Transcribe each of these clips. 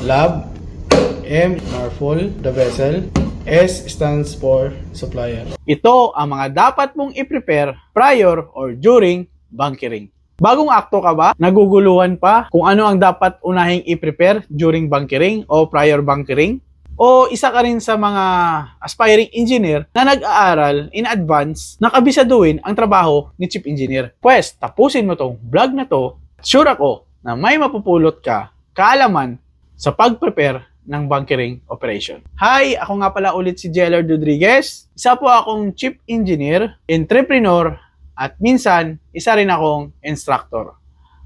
Lab. M. Marful, the vessel. S stands for supplier. Ito ang mga dapat mong i-prepare prior or during bunkering. Bagong akto ka ba? Naguguluhan pa kung ano ang dapat unahing i-prepare during bunkering o prior bunkering? O isa ka rin sa mga aspiring engineer na nag-aaral in advance na kabisaduhin ang trabaho ni chief engineer? Pwes, tapusin mo tong vlog na to sure ako na may mapupulot ka kaalaman sa pag-prepare ng bunkering operation. Hi, ako nga pala ulit si Jeller Rodriguez. Isa po akong chief engineer, entrepreneur, at minsan, isa rin akong instructor.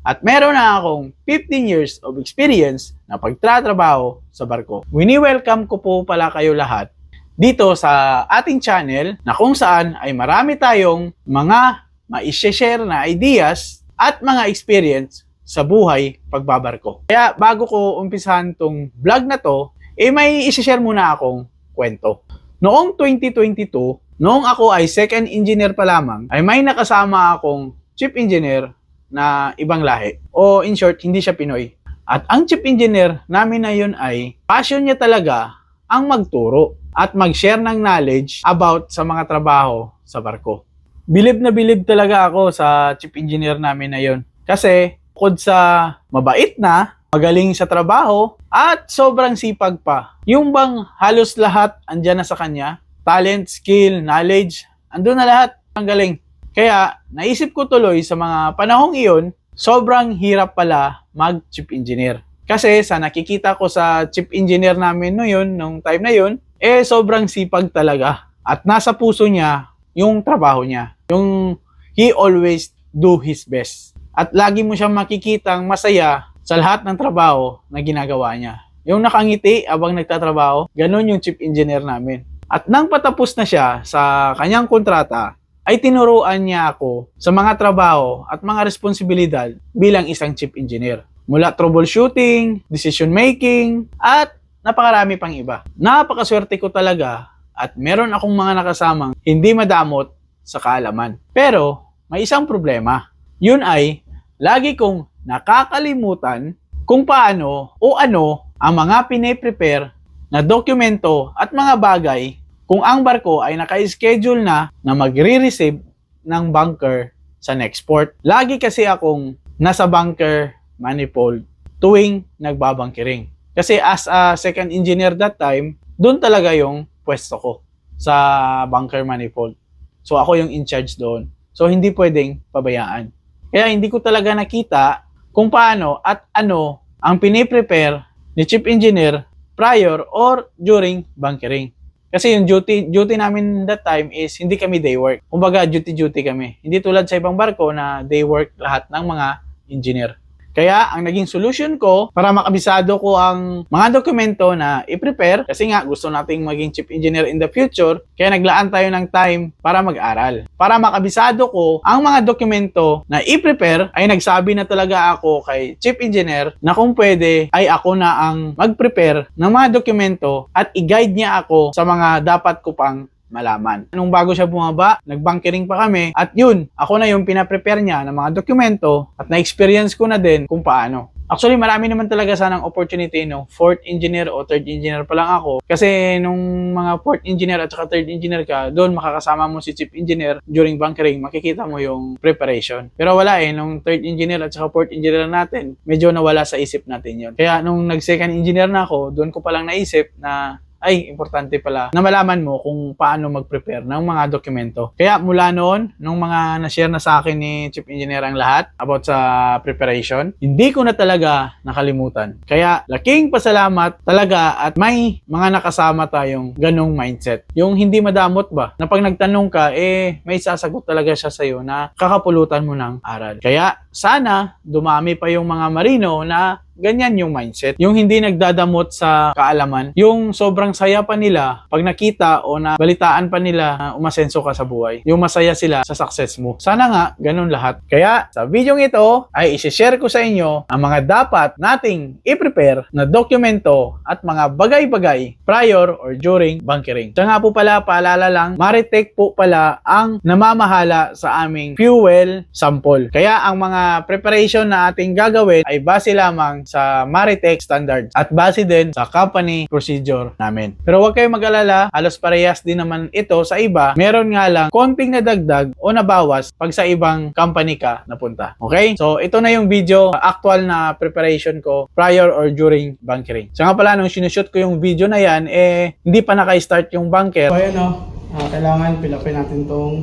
At meron na akong 15 years of experience na pagtratrabaho sa barko. Wini-welcome ko po pala kayo lahat dito sa ating channel na kung saan ay marami tayong mga ma-share na ideas at mga experience sa buhay pagbabarko. Kaya bago ko umpisahan tong vlog na to, eh may isi-share muna akong kwento. Noong 2022, noong ako ay second engineer pa lamang, ay may nakasama akong chief engineer na ibang lahi. O in short, hindi siya Pinoy. At ang chief engineer namin na yun ay passion niya talaga ang magturo at mag-share ng knowledge about sa mga trabaho sa barko. Bilib na bilib talaga ako sa chief engineer namin na yun. Kasi bukod sa mabait na, magaling sa trabaho, at sobrang sipag pa. Yung bang halos lahat andyan na sa kanya, talent, skill, knowledge, andun na lahat. Ang galing. Kaya naisip ko tuloy sa mga panahong iyon, sobrang hirap pala mag chief engineer. Kasi sa nakikita ko sa chief engineer namin no yun, nung time na yun, eh sobrang sipag talaga. At nasa puso niya yung trabaho niya. Yung he always do his best. At lagi mo siyang makikitang masaya sa lahat ng trabaho na ginagawa niya. Yung nakangiti abang nagtatrabaho, ganun yung chief engineer namin. At nang patapos na siya sa kanyang kontrata, ay tinuruan niya ako sa mga trabaho at mga responsibilidad bilang isang chief engineer. Mula troubleshooting, decision making, at napakarami pang iba. Napakaswerte ko talaga at meron akong mga nakasamang hindi madamot sa kaalaman. Pero may isang problema. Yun ay lagi kong nakakalimutan kung paano o ano ang mga pine-prepare na dokumento at mga bagay kung ang barko ay naka-schedule na na magre-receive ng bunker sa next port. Lagi kasi akong nasa bunker manifold tuwing nagbabunkering. Kasi as a second engineer that time, doon talaga yung pwesto ko sa bunker manifold. So ako yung in charge doon. So hindi pwedeng pabayaan. Kaya hindi ko talaga nakita kung paano at ano ang piniprepare ni chief engineer prior or during bunkering. Kasi yung duty, duty namin that time is hindi kami day work. Kumbaga duty-duty kami. Hindi tulad sa ibang barko na day work lahat ng mga engineer. Kaya ang naging solution ko para makabisado ko ang mga dokumento na i-prepare kasi nga gusto nating maging chief engineer in the future kaya naglaan tayo ng time para mag-aral. Para makabisado ko ang mga dokumento na i-prepare ay nagsabi na talaga ako kay chief engineer na kung pwede ay ako na ang mag-prepare ng mga dokumento at i-guide niya ako sa mga dapat ko pang malaman. Nung bago siya bumaba, nagbunkering pa kami at yun, ako na yung pinaprepare niya ng mga dokumento at na-experience ko na din kung paano. Actually, marami naman talaga sanang opportunity, no? Fourth engineer o third engineer pa lang ako. Kasi nung mga fourth engineer at saka third engineer ka, doon makakasama mo si chief engineer during bunkering, makikita mo yung preparation. Pero wala eh, nung third engineer at saka fourth engineer natin, medyo nawala sa isip natin yon. Kaya nung nag-second engineer na ako, doon ko palang naisip na ay importante pala na malaman mo kung paano mag-prepare ng mga dokumento. Kaya mula noon, nung mga na-share na sa akin ni Chief Engineer ang lahat about sa preparation, hindi ko na talaga nakalimutan. Kaya laking pasalamat talaga at may mga nakasama tayong ganong mindset. Yung hindi madamot ba, na pag nagtanong ka, eh may sasagot talaga siya sa'yo na kakapulutan mo ng aral. Kaya sana dumami pa yung mga marino na ganyan yung mindset. Yung hindi nagdadamot sa kaalaman. Yung sobrang saya pa nila pag nakita o na balitaan pa nila na umasenso ka sa buhay. Yung masaya sila sa success mo. Sana nga, ganun lahat. Kaya sa video ito ay isi-share ko sa inyo ang mga dapat nating i-prepare na dokumento at mga bagay-bagay prior or during bunkering. Siya nga po pala, paalala lang, Maritech po pala ang namamahala sa aming fuel sample. Kaya ang mga preparation na ating gagawin ay base lamang sa Maritech standards at base din sa company procedure namin. Pero huwag kayong mag-alala, halos parehas din naman ito sa iba. Meron nga lang konting nadagdag o nabawas pag sa ibang company ka napunta. Okay? So, ito na yung video, actual na preparation ko prior or during bunkering. So nga pala, nung sinushoot ko yung video na yan, eh, hindi pa naka-start yung bunker. So ayan o, ah, kailangan pilapin natin tong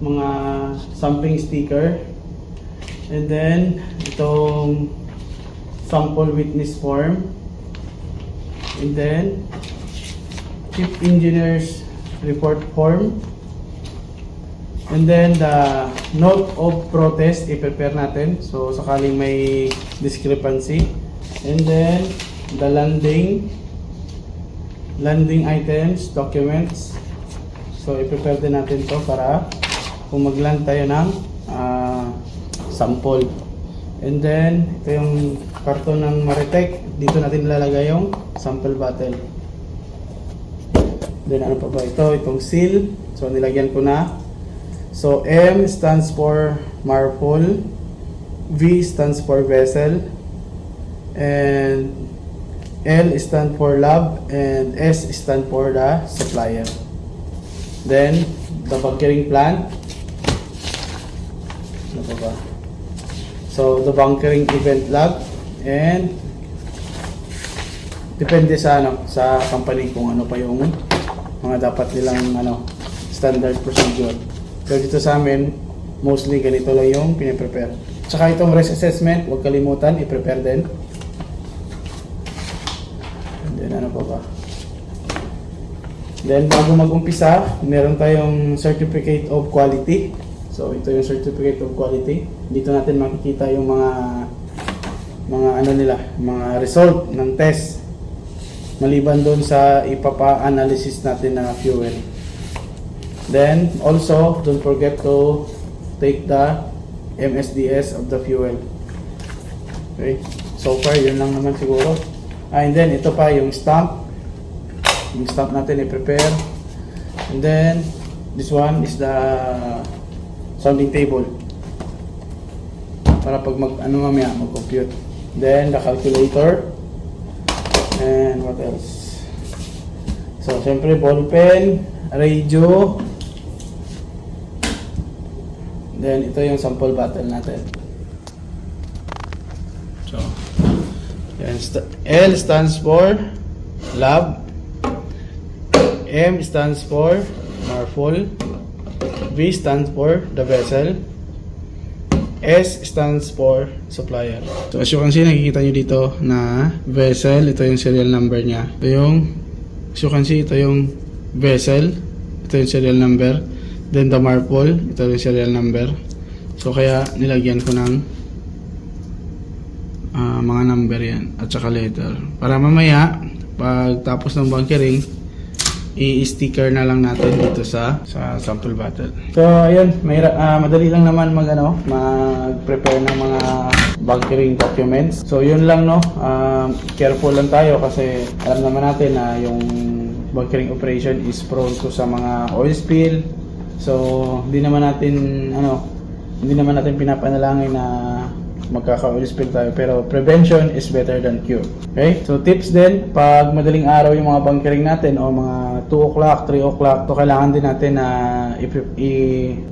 mga sampling sticker. And then, itong sample witness form. And then, chief engineer's report form. And then, the note of protest, i-prepare natin. So, sakaling may discrepancy. And then, the landing landing items, documents. So, i-prepare din natin to para kung mag-land tayo ng ah, sample. And then, ito yung karton ng Maritech. Dito natin ilalagay yung sample bottle. Then, ano pa ba ito? Itong seal. So, nilagyan ko na. So, M stands for Marpol. V stands for vessel. And L stand for lab and S stand for the supplier. Then, the bunkering plan. Ano pa ba? So, the bunkering event log and depende sa ano sa company kung ano pa yung mga dapat nilang ano standard procedure. Pero dito sa amin, mostly ganito lang yung piniprepare. Tsaka itong risk assessment, huwag kalimutan, i-prepare din. And then ano pa ba? Then bago mag-umpisa, meron tayong Certificate of Quality. So ito yung Certificate of Quality. Dito natin makikita yung mga mga ano nila, mga result ng test. Maliban doon sa ipapa-analysis natin na fuel. Then also, don't forget to take the MSDS of the fuel. Okay? So far, yun lang naman siguro. Ah, and then, ito pa yung stamp. Yung stamp natin i-prepare. And then, this one is the sounding table. Para pag mag, ano mamaya, mag-compute. Then, the calculator. And what else? So, syempre, ball pen, radio. Then, ito yung sample bottle natin. So, yan, st- L stands for lab. M stands for Marfol. V stands for the vessel. S stands for supplier. So as you can see, nakikita nyo dito na vessel. Ito yung serial number niya. Ito yung, as you can see, ito yung vessel. Ito yung serial number. Then the Marpol. Ito yung serial number. So kaya nilagyan ko ng ah, mga number yan at saka letter. Para mamaya, pag tapos ng bunkering, i-sticker na lang natin dito sa sa sample bottle. So ayun, may madali lang naman mag ano, mag-prepare ng mga bunkering documents. So yun lang no. Um, careful lang tayo kasi alam naman natin na yung bunkering operation is prone to sa mga oil spill. So hindi naman natin ano, hindi naman natin pinapanalangin na magkaka-oil spill tayo pero prevention is better than cure. Okay? So tips din, pag madaling araw yung mga bunkering natin o mga 2 o'clock, 3 o'clock, to kailangan din natin na i, i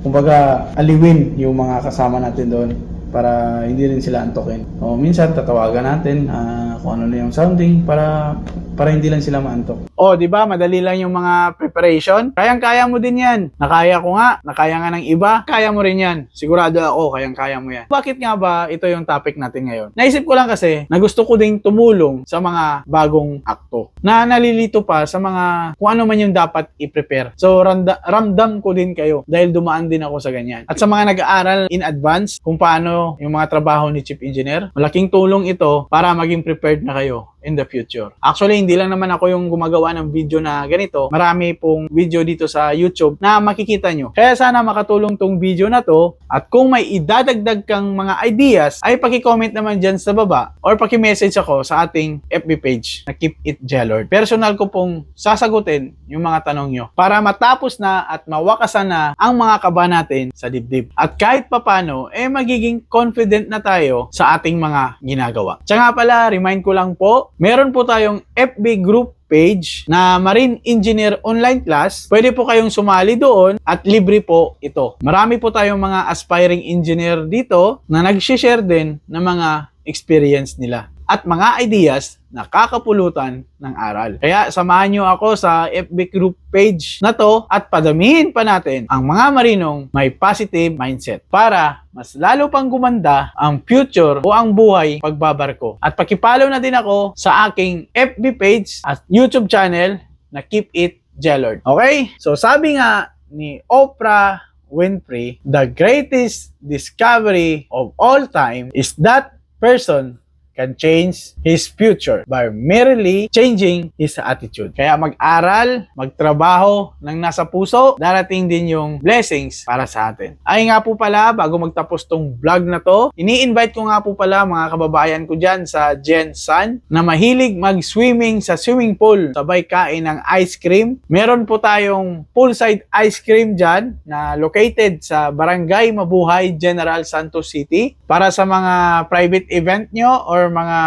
kumbaga aliwin yung mga kasama natin doon para hindi rin sila antokin. O minsan tatawagan natin ah, kung ano na yung sounding para para hindi lang sila maantok. O, di ba? Madali lang yung mga preparation. Kayang-kaya mo din yan. Nakaya ko nga. Nakaya nga ng iba. Kaya mo rin yan. Sigurado ako, kayang-kaya mo yan. Bakit nga ba ito yung topic natin ngayon? Naisip ko lang kasi na gusto ko ding tumulong sa mga bagong akto. Na nalilito pa sa mga kung ano man yung dapat i-prepare. So, randa, ramdam ko din kayo dahil dumaan din ako sa ganyan. At sa mga nag-aaral in advance kung paano yung mga trabaho ni Chief Engineer, malaking tulong ito para maging prepared na kayo in the future. Actually, hindi lang naman ako yung gumagawa ng video na ganito. Marami pong video dito sa YouTube na makikita nyo. Kaya sana makatulong tong video na to at kung may idadagdag kang mga ideas ay paki-comment naman dyan sa baba or paki-message ako sa ating FB page na Keep It Jellord. Personal ko pong sasagutin yung mga tanong nyo para matapos na at mawakasan na ang mga kaba natin sa dibdib. At kahit papano, eh magiging confident na tayo sa ating mga ginagawa. Tsaka pala, remind ko lang po, meron po tayong FB group page na Marine Engineer Online Class. Pwede po kayong sumali doon at libre po ito. Marami po tayong mga aspiring engineer dito na nag-share din ng mga experience nila at mga ideas na kakapulutan ng aral. Kaya samahan nyo ako sa FB group page na to at padamihin pa natin ang mga marinong may positive mindset para mas lalo pang gumanda ang future o ang buhay pagbabarko. At pakipollow na din ako sa aking FB page at YouTube channel na Keep It Jellord. Okay? So sabi nga ni Oprah Winfrey, the greatest discovery of all time is that person can change his future by merely changing his attitude. Kaya mag-aral, magtrabaho ng nasa puso, darating din yung blessings para sa atin. Ay nga po pala, bago magtapos tong vlog na to, ini-invite ko nga po pala mga kababayan ko dyan sa Gen San na mahilig mag-swimming sa swimming pool sabay kain ng ice cream. Meron po tayong poolside ice cream dyan na located sa Barangay Mabuhay, General Santos City para sa mga private event nyo or mga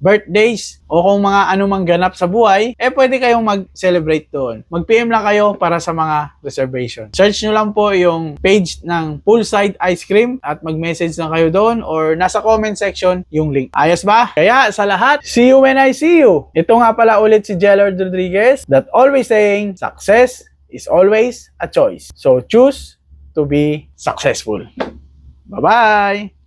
birthdays o kung mga anumang ganap sa buhay, eh pwede kayong mag-celebrate doon. Mag-PM lang kayo para sa mga reservation. Search nyo lang po yung page ng Poolside Ice Cream at mag-message na kayo doon or nasa comment section yung link. Ayos ba? Kaya sa lahat, see you when I see you. Ito nga pala ulit si Jellard Rodriguez that always saying, success is always a choice. So choose to be successful. Bye-bye!